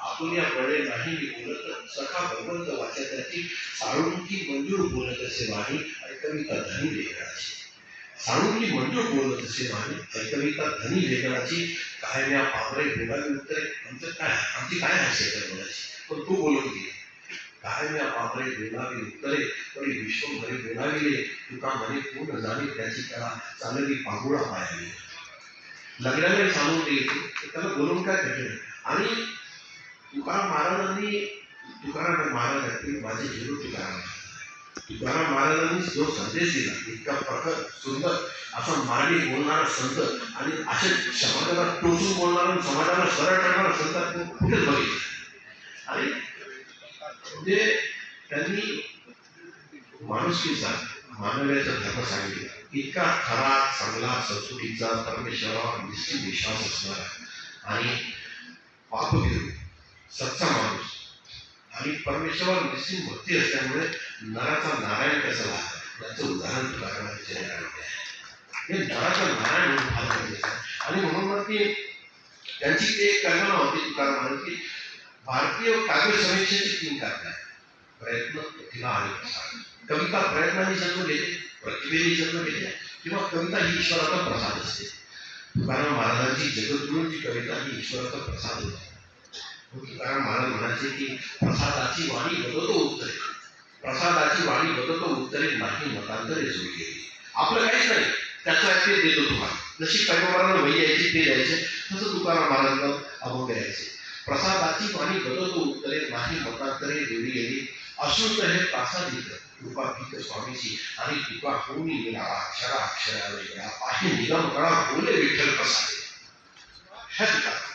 आपण या बळे नाही बोलत सखा भगवंत वाचा त्याची साळुंकी मंजूर बोलत असे वाणी आणि कविता धनी लेखनाची. साळुंकी मंजूर बोलत असे वाणी आणि कविता धनी लेखनाची काय म्या पापरे बोलावी उत्तरे आमचं काय आमची काय हास्य बोलायची? पण तू बोलत गेली काय म्या पापरे बोलावी उत्तरे पण विश्वभरे बोलाविले तुका म्हणे पूर्ण जाणी त्याची कला चालली पाहुळा पायावी लग्नाला सांगून ते येते त्याला बोलून काय कठीण आणि तुकाराम महाराजांनी तुकाराम महाराज आहेत माझे हिरो तुकाराम तुकाराम महाराजांनी जो संदेश दिला इतका प्रखर सुंदर असा मार्गी बोलणारा संत आणि असे समाजाला टोचून बोलणारा आणि समाजाला सरळ करणारा संत कुठेच बघितलं आणि म्हणजे त्यांनी माणुसकीचा मानव्याचा धर्म सांगितला. इतका खरा चांगला संस्कृतीचा परमेश्वरावर निश्चित विश्वास असणारा आणि पापभिरू सच्चा माणूस. आणि परमेश्वरावर निश्चित भक्ती असल्यामुळे नराचा नारायण कसा लागला? याचं उदाहरण तुला हे नराचा नारायण म्हणून फार गरजेचं आहे. आणि म्हणून मग ती त्यांची ती एक कल्पना होती तुकारामांची की भारतीय काव्य समीक्षेची तीन काव्य आहे प्रयत्न प्रतिभा आणि प्रसाद. कविता प्रयत्नाने जन्म घेते प्रतिभेने जन्म घेते किंवा कविता ही ईश्वराचा प्रसाद असते. तुकाराम महाराजांची जगद्गुरूंची कविता ही ईश्वराचा प्रसाद होती. तुकाराम महाराज म्हणायचे की प्रसादाची वाणी बदलतो उत्तरे. प्रसादाची वाणी बदलतो उत्तरे नाही मतांतरे जोडी गेली आपलं काहीच नाही. त्याचा ते देतो तुम्हाला. जशी पैगंबरांना वही यायची ते द्यायचे तसं तुकाराम महाराजांना अभंग द्यायचे प्रसादाची वाणी बदलतो उत्तरे नाही मतांतरे जोडी गेली असून हे प्रासादिक कृपा भीत स्वामीची आणि कृपा होऊन गेला अक्षरा अक्षरा वेगळा आहे निगम कळा बोले विठ्ठल प्रसादे. ह्या ठिकाणी